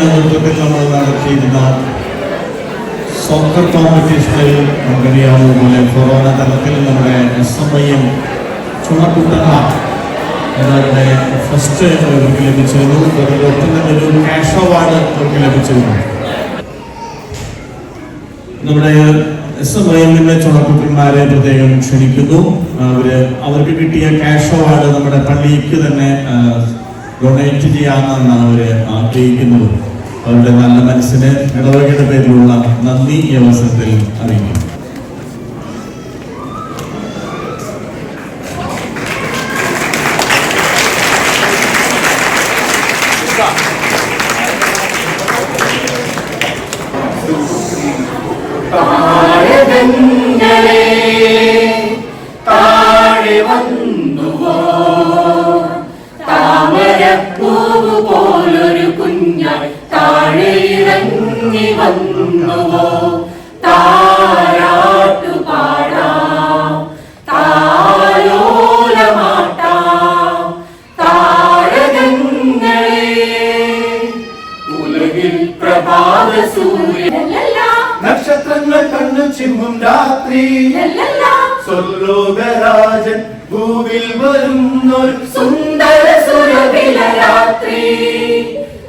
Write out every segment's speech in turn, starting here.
നേതൃത്വത്തിൽ നമ്മൾ നടത്തിയിരുന്ന സോക്കർ കോമ്പറ്റീഷനിൽ നമുക്കറിയാവുന്നതുപോലെ കൊറോണ തലത്തിൽ നമ്മുടെ എസ് എം ഐ എം എന്നവരുടെ ഫസ്റ്റ് അവർക്ക് ലഭിച്ചിരുന്നു ഒരു ക്യാഷ് അവാർഡ് അവർക്ക് ലഭിച്ചിരുന്നു നമ്മുടെ എസ് എം ഐ ചുണക്കുട്ടന്മാരെ പ്രത്യേകം ക്ഷണിക്കുന്നു അവർ അവർക്ക് കിട്ടിയ ക്യാഷ് അവാർഡ് നമ്മുടെ പള്ളിക്ക് തന്നെ ഡൊണേറ്റ് ചെയ്യാമെന്നാണ് അവർ ആഗ്രഹിക്കുന്നത് അവരുടെ നല്ല മനസ്സിന് ഇടവകയുടെ പേരിലുള്ള നന്ദി ഈ അവസരത്തിൽ അറിയിക്കുന്നു.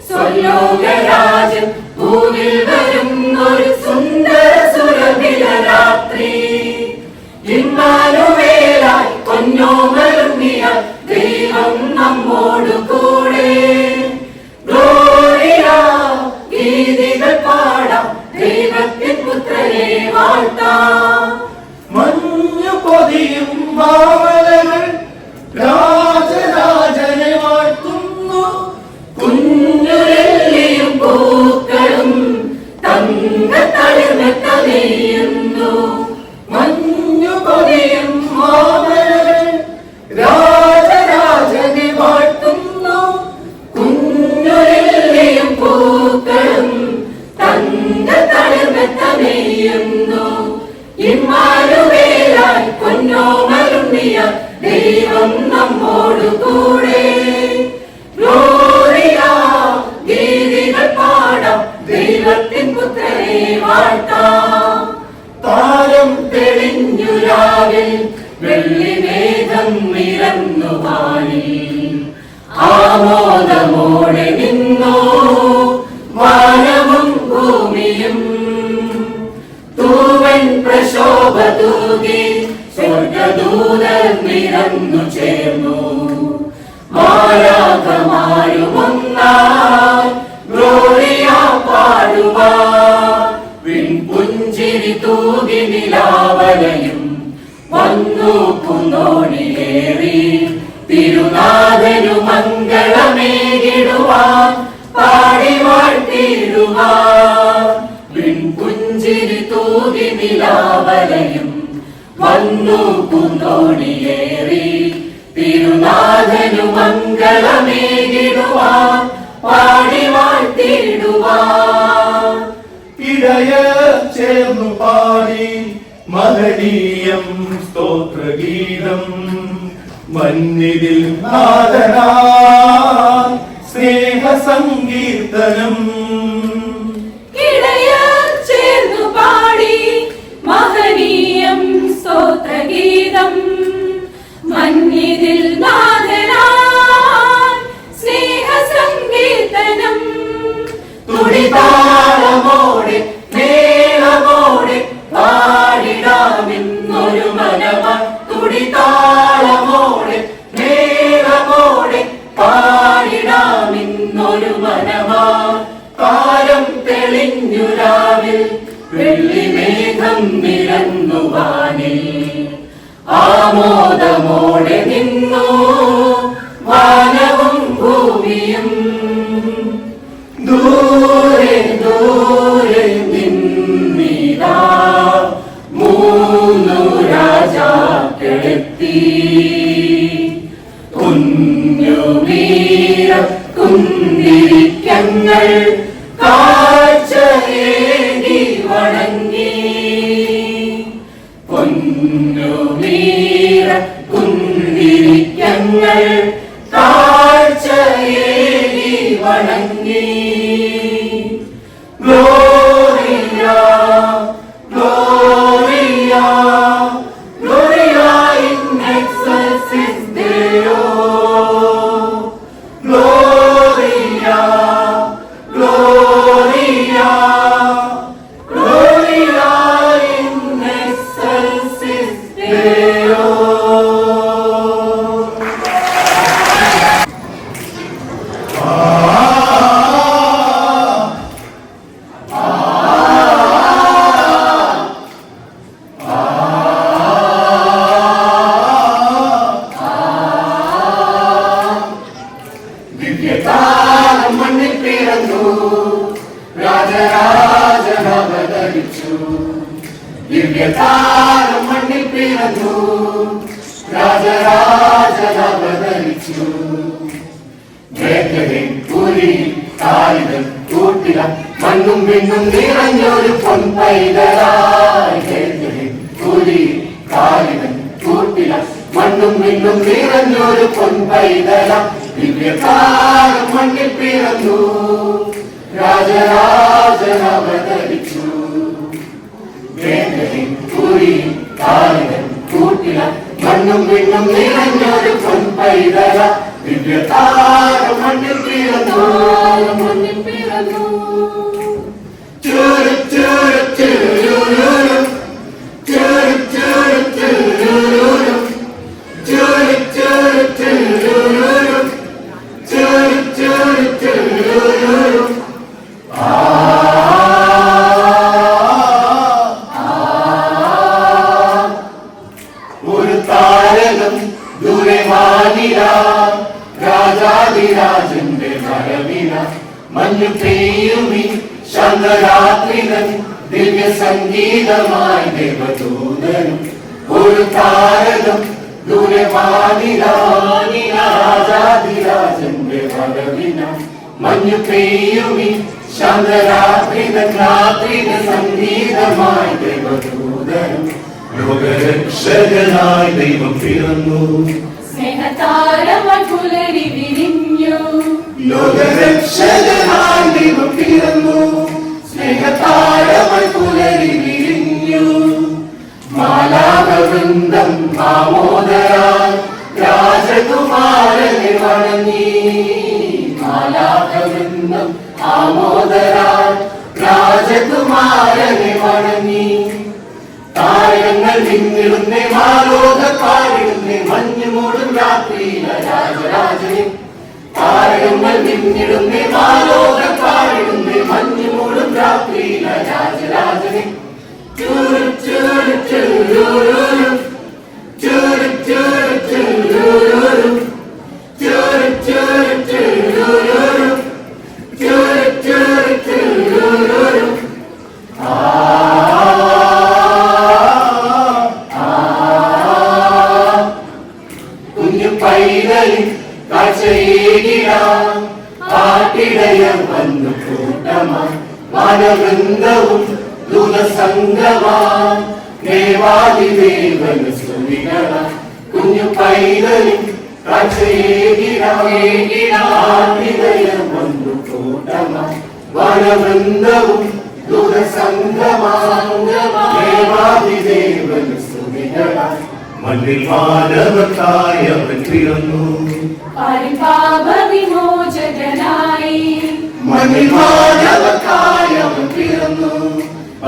സ്വലോകരാജൻ ഭൂവിൽ വരും ഒരു സുന്ദര സുരവില രാത്രി. ഇന്നാലുമേലായി പൊന്നോമരുന്നിയ ദൈവം നമ്മോടു കൂടെ. ഗ്ലോറിയ ഗീതികൾ പാടാം ദൈവത്തിൻ പുത്രനെ വാഴ്ത്താം. ദൈവം നമ്മോടു കൂടെ. താരം തെളിഞ്ഞു രാവിൽ വെള്ളിമേഘം നിരന്നു വാനിൽ. ആമോദമോടെ നിന്നു നിരന്നു ചേർന്നു. വിൺപുഞ്ചിരി തൂകി നിലാവലയും വന്നു കുന്നോണിയേറി തിരുനാഥനു മംഗളമേകിടുവാൻ പാടി വാഴ്ത്തിടുവാൻ വിൺപുഞ്ചിരി തൂകി നിലാവലയും വന്നു കുന്തോണിയേറി. തിരുനാഥനു മംഗളമേകിടുവാൻ പാടി വാഴ്ത്തിടുവാൻ ഇടയ ചേർന്നു പാടി മഹനീയം സ്തോത്രഗീതം. മന്നിതിൽ നാദനാ സ്നേഹ സങ്കീർത്തനം കാലം തെളിഞ്ഞു രാവിൽ വെള്ളിമേഘം നിരന്നു വാനിൽ. ആമോദമോടെ നിന്നു വാനവും ഭൂമിയും. ദൂരെ ദൂരെ നിന്നിതാ മൂന്നു രാജാക്കളെത്തി. കുഞ്ഞുമീര കുന്തിരിക്കങ്ങൾ മണ്ണും വിണ്ണും നിറഞ്ഞൊരു പൊൻപൈതലായി കാലികൾ കൂട്ടില മണ്ണും വിണ്ണും നിറഞ്ഞൊരു പൊൻപൈതല. ദിവ്യകാല മണ്ണിൽ പിറന്നു. രാജരാജൻ അവതരിച്ചു. പുരി കാലികൾ കൂട്ടില മണ്ണും വിണ്ണും നിറഞ്ഞൊരു പൊൻപൈതല. ദിവ്യകാല മണ്ണിൽ പിറന്നു. മണ്ണിൽ പിറന്നു. രാജാതിരാജന്റെ വരവില മഞ്ഞു പെയ്യുമി ശതരാത്രിനും ദിവ്യ സംഗീതമായി ദേവദൂതൻ ഒരു താരനും ദൂരവാദിരാജാതിരാജന്റെ വരവിന മഞ്ഞു പെയ്യുമി ശതരാത്രിന രാത്രിന സംഗീതമായി ദേവദൂതനും ലോകരക്ഷകനായി ദൈവം പിറന്നു. സ്നേഹതാരമ പുലരി വിരിഞ്ഞു. ലോകരക്ഷകൻ ദൈവം പിറന്നു. സ്നേഹതാരമായി പുലരി വിരിഞ്ഞു. മാലാവൃന്ദം ആമോദരാൻ രാജകുമാരനെ വണങ്ങി. മാലാവൃന്ദം ആമോദരാൻ രാജകുമാരനെ വണങ്ങി. താരങ്ങൾ നിന്നിടുന്നേ മാലോക പാടിടുന്നേ മഞ്ഞു മൂടും രാത്രിയില രാജരാജനെ താരങ്ങൾ നിന്നിടുന്നേ മാലോക പാടിടുന്നേ മഞ്ഞു മൂടും രാത്രിയില രാജരാജനെ. ചൂരു ചൂരു ചൂരു. ജ്ഞാനവൃന്ദവും ദുരസംഗമാം ദേവാദിദേവൻ സ്തുതികളാം കുഞ്ഞു പൈതലിൻ ഹൃദയം വന്നു കൂട്ടമാം വനവൃന്ദവും ദുരസംഗമാദേവാദിദേവൻ സ്തുതികളാം മണ്ണിൽ മാനവത്തായി അവൻ പിറന്നു പരിപാപ വിമോചകനായി മണ്ണിൽ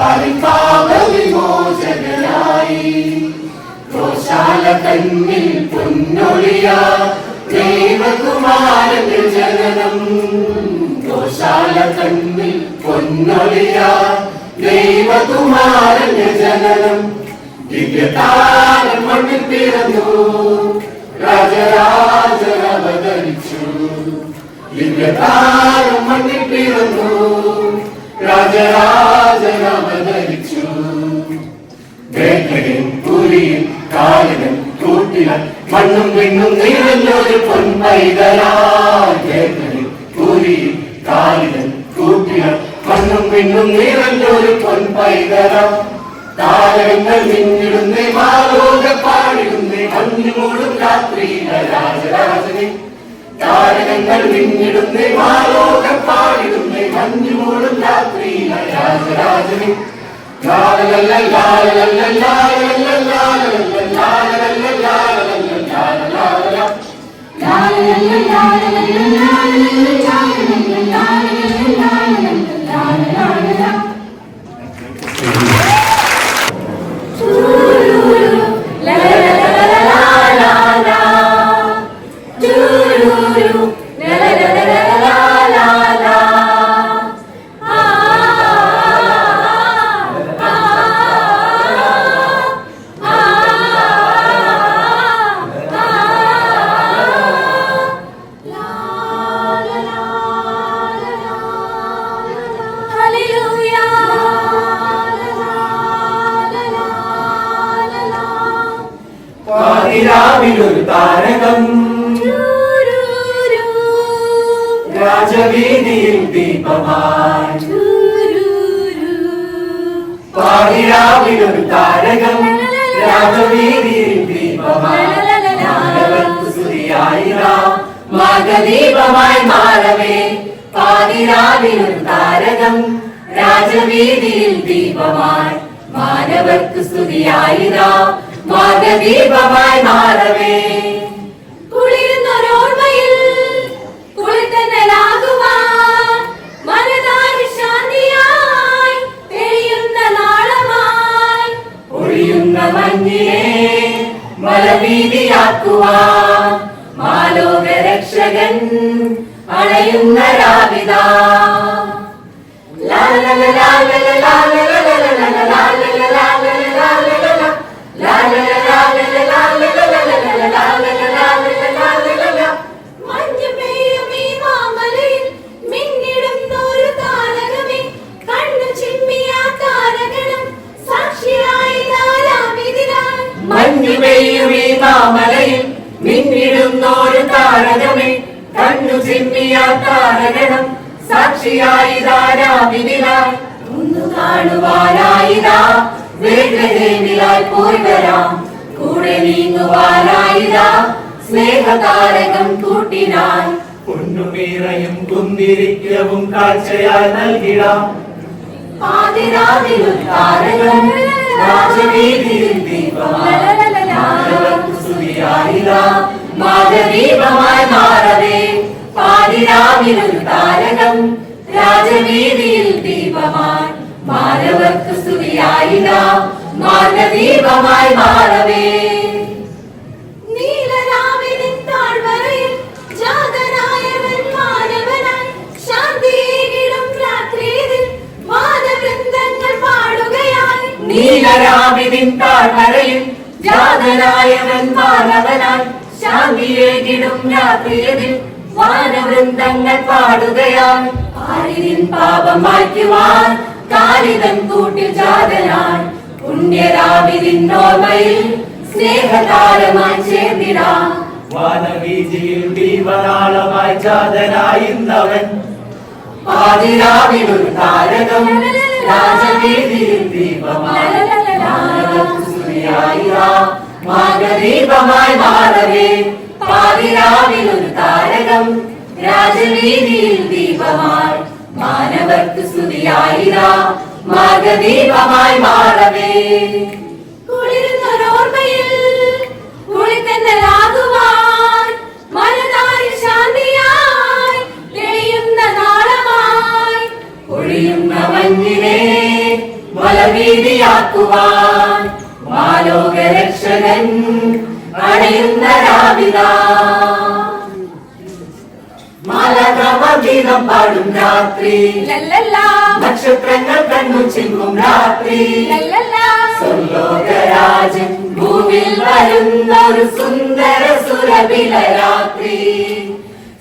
പരിപാപ വിമോചകനായി ഗോശാല കണ്ണിൽ പൊന്നൊളിയ ദൈവകുമാരന്റെ ജനനം. ഗോശാല കണ്ണിൽ പൊന്നൊളിയ ദൈവകുമാരന്റെ ജനനം. ദിവ്യതാരം മണ്ണിൽ പിറന്നു. രാജരാജൻ അവതരിച്ചു. ദിവ്യതാരം മണ്ണിൽ പിറന്നു. രാജരാജൻ അവതരിച്ചു വേട്ടയും പുലിയും കാലിനും കൂട്ടില മണ്ണും വിണ്ണും നിറഞ്ഞൊരു വേട്ടയും പുലിയും കാലിനും കൂട്ടില മണ്ണും വിണ്ണും നിറഞ്ഞൊരു പൊൻപൈതലാം താരങ്ങൾ നിന്നിടുന്നേ മാലോക പാടിടുന്നേ മഞ്ഞുമൂടും രാത്രിയിലെ രാജരാജനെ. താരകങ്ങൾ വിങ്ങിടുന്നേ മാലോക പാടിടുന്നേ. മഞ്ഞുമൂടും രാത്രിയിലെ രാജരാജനെ ലാലലല്ല ഒഴിയുന്ന മഞ്ഞിനെ മലവീതിയാക്കുവാൻ മാലോക രക്ഷകൻ അണയുന്ന രാവിതാ. മഞ്ഞ് പെയ്യും മിന്നിടുന്നോരു താരകമേ കണ്ണു ചിമ്മിയാ താരകണം സാക്ഷിയായി ധാരാമിനായി ഒന്നു കാണുവാനായിതാ വേഗതേമിലായി പോയി വരാം കൂടെ നീങ്ങുവാനായിതാ സ്നേഹതാരകം കൂട്ടിനായി പൊന്നുമീറയും കുന്തിരിക്കവും കാഴ്ചയായി നൽകിടാം. പാതിരാവിലും താരകം രാജവീതിയിൽ ദീപമായി മാതദീപമായി മാറവേ. പാതിരാവിലും താരകം രാജവീതിയിൽ ദീപമായി മാനവർക്ക് സ്തുതിയായിതാ മാർഗദീപമായി മാറവേ. നീലരാവിനിൻ താഴ്വരയിൽ ജാതനായവൻ മാനവനായി ശാന്തിയേകിടും രാത്രിയതിൽ വാനവൃന്ദങ്ങൾ പാടുകയാൽ ആരിതിൻ പാപം മായ്ക്കുവാൻ കാലിതൻ കൂട്ടിൽ ജാതനായി പുണ്യരാവിതിൻ നോർമയിൽ സ്നേഹതാരമായി ചേർന്നിടാം. വാനവീതിയിൽ ദീപനാളമായി ജാതനായിന്നവൻ പാതിരാവിലൊരു താരകം രാജവീതിയിൽ ദീപമായി മാർഗദീപമായി മാറവേ. പാതിരാവിലൊരു താരകം. രാജവീതിയിൽ ദീപമായി മാനവർക്ക് സ്തുതിയായിരാ. മാർഗദീപമായി മാറവേ. കുളിരുന്നൊരോർമ്മയിൽ കുളിത്തന്നലാകുവാൻ മനതാരി ശാന്തിയായി തെളിയുന്ന നാളമായി. ഒഴിയുന്ന മഞ്ഞിനെ മലവീതിയാക്കുവാൻ. മാലോക രക്ഷകൻ അണയുന്ന രാവിതാ. മലകമഗീതം പാടും രാത്രി. നക്ഷത്രങ്ങൾ കണ്ണു ചിങ്ങും രാത്രി. സ്വർലോകരാജൻ ഭൂവിൽ വരുന്നൊരു സുന്ദര സുരവില രാത്രി.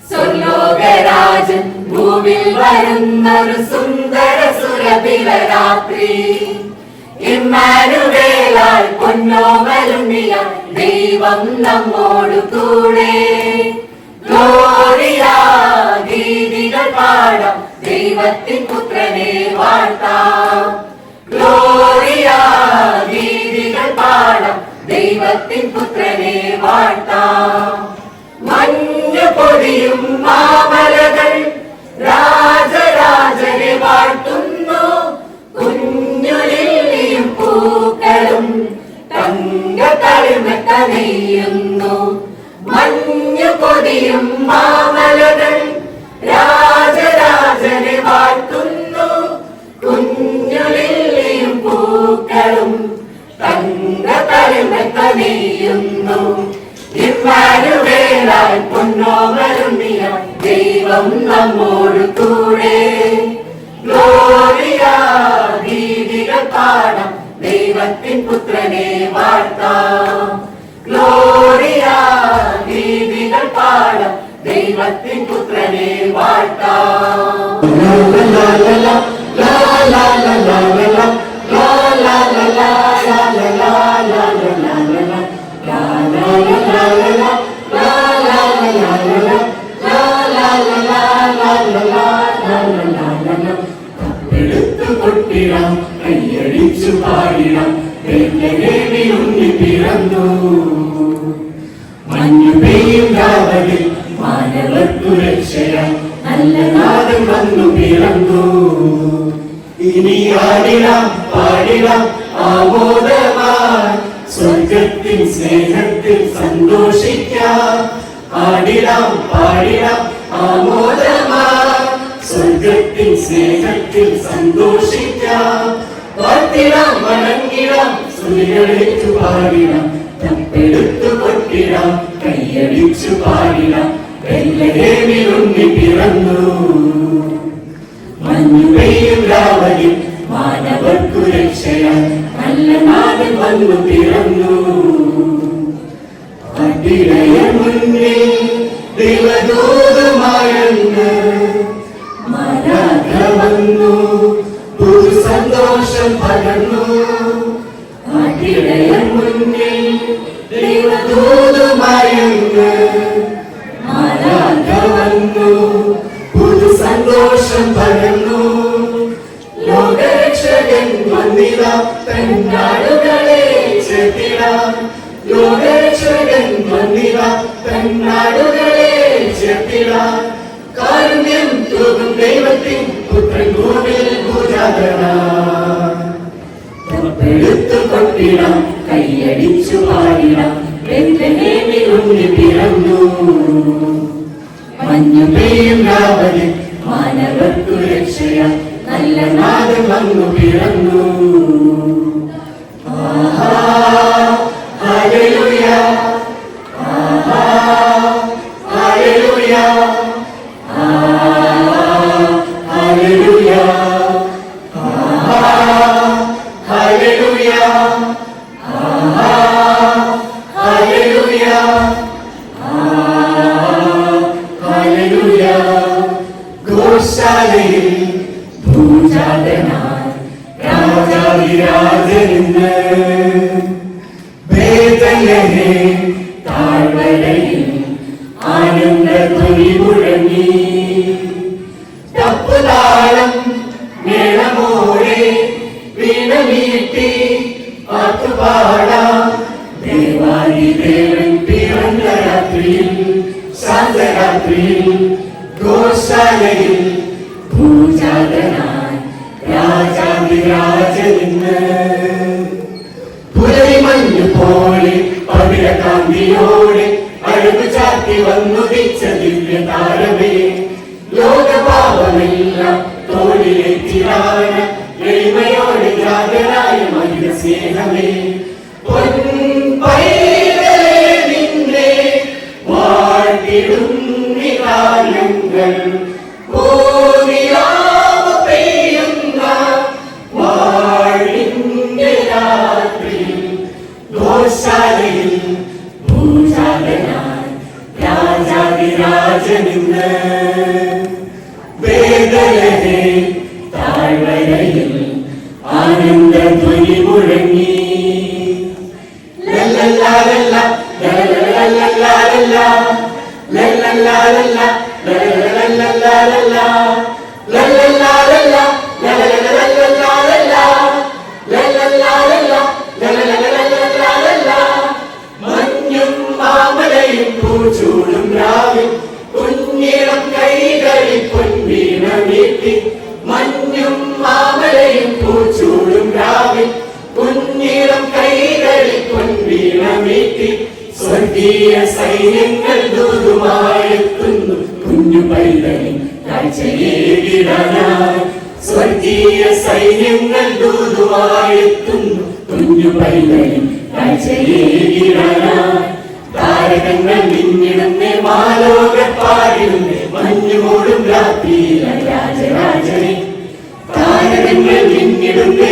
സ്വർലോകരാജൻ ഭൂവിൽ വരുന്നൊരു സുന്ദര സുരവില രാത്രി. ഇമ്മാനുവേലായി പൊന്നോമലുണ്ണിയ ദൈവം നമ്മോട് കൂടെ. ഗ്ലോറിയ ഗീതികൾ പാടാം ദൈവത്തിൻ പുത്രനെ വാഴ്ത്താം. ഗ്ലോറിയ ഗീതികൾ പാടാം ദൈവത്തിൻ പുത്രനെ വാഴ്ത്താം. മഞ്ഞു പൊടിയും മാമലകൾ രാജരാജനെ വാഴ്ത്തുന്നു. കുഞ്ഞു പൂക്കളും തങ്ക തളിമത്ത നെയ്യുന്നു മഞ്ഞു പൊതിയും മാമലകൾ രാജരാജനെ വാഴ്ത്തുന്നു. കുഞ്ഞുലില്ലിയും പൂക്കളും തങ്ക തളിമത്ത നെയ്യുന്നു ഇമ്മാനുവേലാൽ പൊന്നോമരുമിയ ദൈവം നമ്മോട് കൂടെ. ഗ്ലോറിയ ദീപിക പാടം ദൈവത്തിൻ പുത്രനെ വാഴ്ത്താം ഗ്ലോറിയ ഗീതികൾ പാടാം ദൈവത്തിൻ പുത്രനെ വാഴ്ത്താം കൊട്ടിടാം കൈയടിച്ചു പാടിടാം ദേവി ഉണ്ണി പിറന്നു. മഞ്ഞു പെയ്യും രാവലിൽ മാനവർക്കു രക്ഷയാം നല്ല നാദം വന്നു പിറന്നു. ഇനി ആടിടാം പാടിടാം ആമോദമായി. സ്വർഗത്തിൽ സ്നേഹത്തിൽ സന്തോഷിക്കാം. ആടിടാം പാടിടാം ആമോദമായി. സ്വർഗത്തിൽ സ്നേഹത്തിൽ സന്തോഷിക്കാം. പാടിടാം. തപ്പെടുത്തു കൊട്ടിടാം കൈയടിച്ചു പാടിടാം. വെള്ളേവിലുണ്ണി പിറന്നു. മഞ്ഞു പെയ്യും രാവലിൽ മാനവർക്കു രക്ഷയാൻ നല്ല നാടൻ വന്നു പിറന്നു. അതിരയ മുന്നിൽ ദൈവദൂതമായെന്ന് Yeah. പൂച്ചൂടും രാവിൽ കുഞ്ഞിളം കൈകളിൽ പൊൻവീണ നീട്ടി സ്വർഗീയ സൈന്യങ്ങൾ ദൂതുമായെത്തുന്നു. കുഞ്ഞു പൈതലിൻ കാഴ്ചയെ വിടാനായി സ്വർഗീയ സൈന്യങ്ങൾ ദൂതുമായെത്തുന്നു. കുഞ്ഞു പൈതലിൻ കാഴ്ചയെ വിടാനായി താരകങ്ങൾ മിന്നിടുന്നേ മാലോക പാടിടുന്നേ മഞ്ഞുമൂടും രാത്രിയിലെ രാജരാജനെ. താരകങ്ങൾ മിന്നിടുന്നേ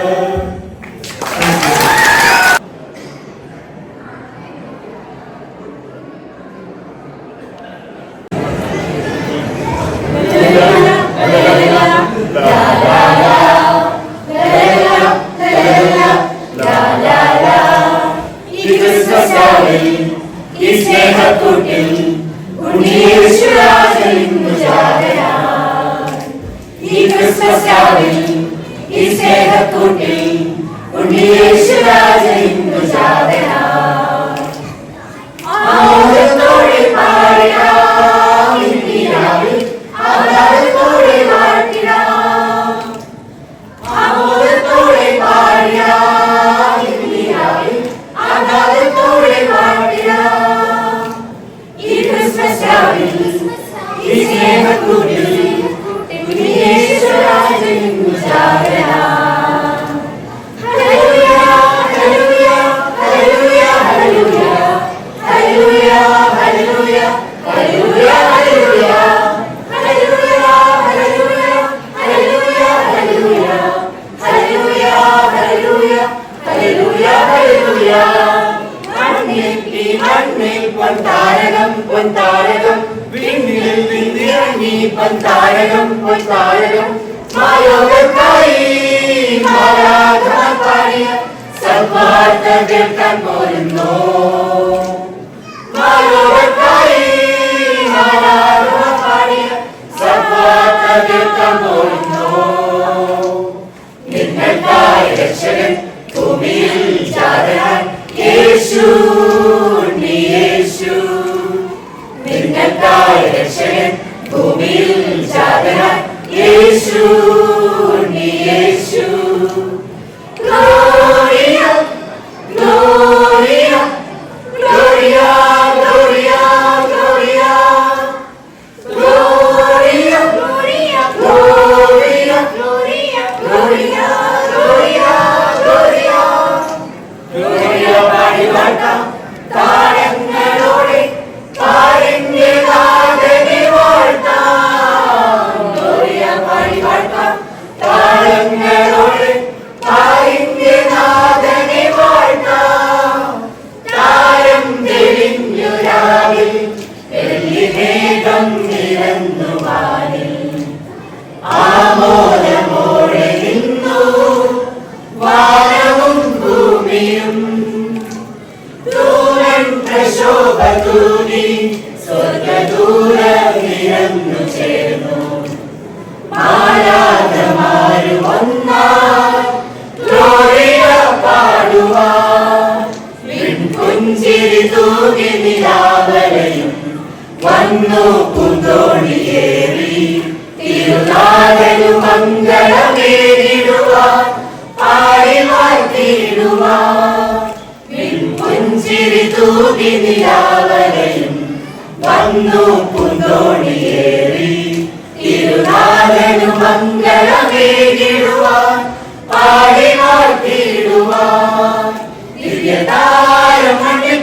മേഘം നിരന്നു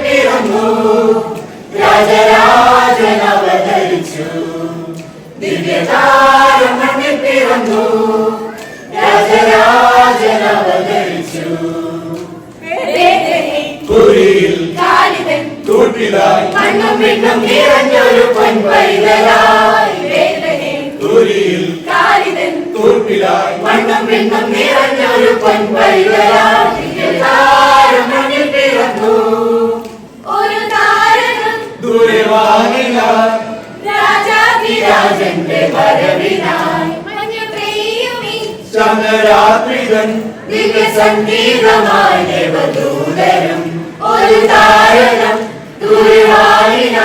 പിറന്നു രാജരാജൻ അവതരിച്ചു ദിവ്യതാരം മണ്ണിൽ പിറന്നു രാജരാജൻ അവതരിച്ചു കുരിയിൽ തൂട്ടിലായി. മണ്ണും പിന്നും നിറഞ്ഞൊരു പൊൻപൈതലായി. കുരിയിൽ തൂട്ടിലായി. മണ്ണും പിന്നും നിറഞ്ഞൊരു പൊൻപൈതലായി. ദൂരെ വാങ്ങിനായി രാജാതിരാജന്റെ വരവിനായി മഞ്ഞു പെയ്യുമീ സംഗീതമായി ദേവദൂതരും ഒരു താരകം ദൂരവാണിന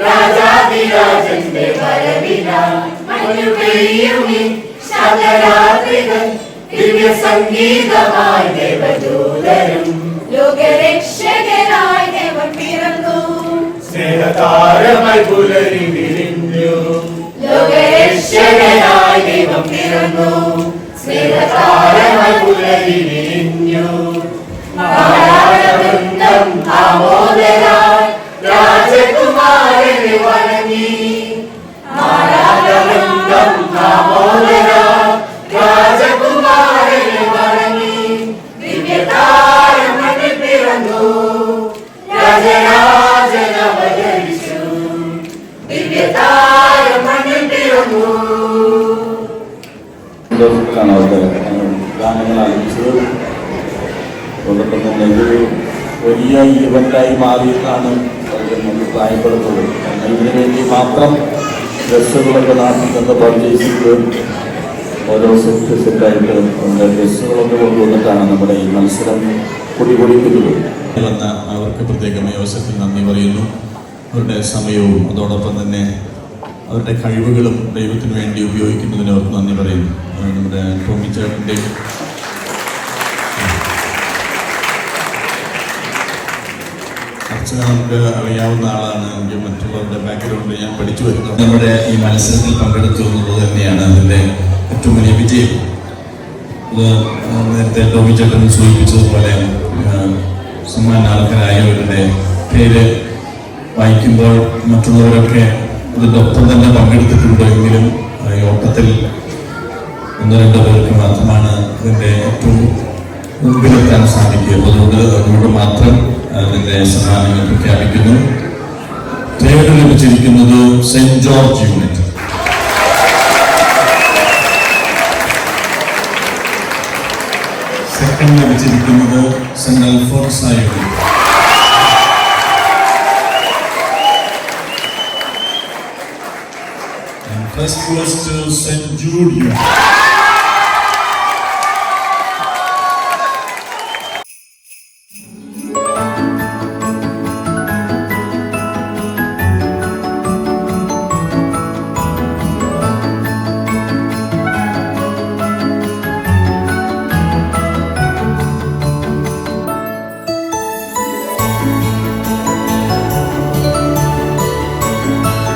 രാജാതിരാജന്റെ വരവിനായി മഞ്ഞു പെയ്യുമീ ശതരാത്രികൾ ദിവ്യ സംഗീതമായി ദേവദൂതരും ലോകരക്ഷകനായി സ്നേഹതാരമായി പുലരി വിരിഞ്ഞു. ലോകേശ്വരനായി ദൈവം പിറന്നു. സ്നേഹതാരമായി പുലരി അതോടൊപ്പം തന്നെ ഇതൊരു വലിയ ഇവന്റായി മാറിയിട്ടാണ് നമുക്ക് കാരണം ഇതിനു മാത്രം ഡ്രസ്സുകളൊക്കെ നാട്ടിൽ നിന്ന് പർച്ചേസ് ചെയ്ത് ഓരോ സെറ്റ് സെറ്റായിട്ട് നമ്മുടെ ഡ്രസ്സുകളൊക്കെ കൊണ്ടുവന്നിട്ടാണ് നമ്മുടെ ഈ മത്സരം കുടിപൊടിക്കുന്നത് വന്ന അവർക്ക് പ്രത്യേകമായി അവസരത്തിൽ നന്ദി പറയുന്നു. അവരുടെ സമയവും അതോടൊപ്പം തന്നെ അവരുടെ കഴിവുകളും ദൈവത്തിന് വേണ്ടി ഉപയോഗിക്കുന്നതിന് അവർക്ക് നന്ദി പറയുന്നു. നമ്മുടെ ടോമി ചേട്ടന്റെ അർച്ചന നമുക്ക് അറിയാവുന്ന ആളാണ് എനിക്ക് മറ്റുള്ളവരുടെ ബാക്ക്ഗ്രൗണ്ട് ഞാൻ പഠിച്ചു വരുന്നത് നമ്മുടെ ഈ മത്സരത്തിൽ പങ്കെടുത്തു എന്നുള്ളത് തന്നെയാണ് അതിന്റെ ഏറ്റവും വലിയ വിജയം. അത് നേരത്തെ ടോമി ചേട്ടൻ സൂചിപ്പിച്ചതുപോലെ സമ്മാനാർഹരായവരുടെ പേര് വായിക്കുമ്പോൾ മറ്റുള്ളവരൊക്കെ അതിന്റെ തന്നെ പങ്കെടുത്തിട്ടുണ്ട് എങ്കിലും ഈ ഓട്ടത്തിൽ ഒന്ന് രണ്ടോ പേർക്ക് മാത്രമാണ് ഇതിന്റെ ഏറ്റവും മുമ്പിലെത്താൻ സാധിക്കുക. അതുകൊണ്ട് അതുകൊണ്ട് മാത്രം അതിന്റെ സമ്മാനങ്ങൾ പ്രഖ്യാപിക്കുന്നു തേർഡ് ലഭിച്ചിരിക്കുന്നത് സെന്റ് ജോർജ് യൂണിറ്റ് സെക്കൻഡ് ലഭിച്ചിരിക്കുന്നത് saint Alphonsa unit goes to St. Jude Unit.